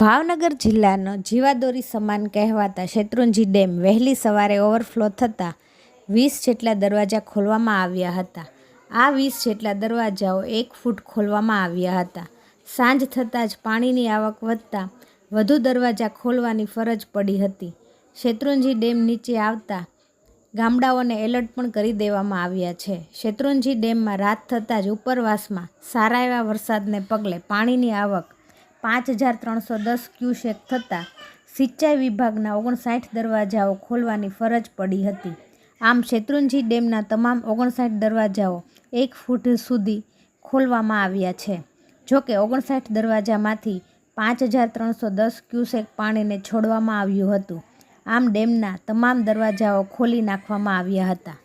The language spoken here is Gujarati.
ભાવનગર જિલ્લાનો જીવાદોરી સમાન કહેવાતા શેત્રુંજી ડેમ વહેલી સવારે ઓવરફ્લો થતાં વીસ જેટલા દરવાજા ખોલવામાં આવ્યા હતા. આ વીસ જેટલા દરવાજાઓ એક ફૂટ ખોલવામાં આવ્યા હતા. સાંજ થતાં જ પાણીની આવક વધતા વધુ દરવાજા ખોલવાની ફરજ પડી હતી. શેત્રુંજી ડેમ નીચે આવતા ગામડાઓને એલર્ટ પણ કરી દેવામાં આવ્યા છે. શેત્રુંજી ડેમમાં રાત થતાં જ ઉપરવાસમાં સારા એવા વરસાદને પગલે પાણીની આવક પાંચ હજાર ત્રણસો દસ ક્યુસેક થતાં સિંચાઈ વિભાગના ઓગણસાઠ દરવાજાઓ ખોલવાની ફરજ પડી હતી. આમ શેત્રુંજી ડેમના તમામ ઓગણસાઠ દરવાજાઓ એક ફૂટ સુધી ખોલવામાં આવ્યા છે. જોકે ઓગણસાઠ દરવાજામાંથી પાંચ હજાર ત્રણસો દસ ક્યુસેક પાણીને છોડવામાં આવ્યું હતું. આમ ડેમના તમામ દરવાજાઓ ખોલી નાખવામાં આવ્યા હતા.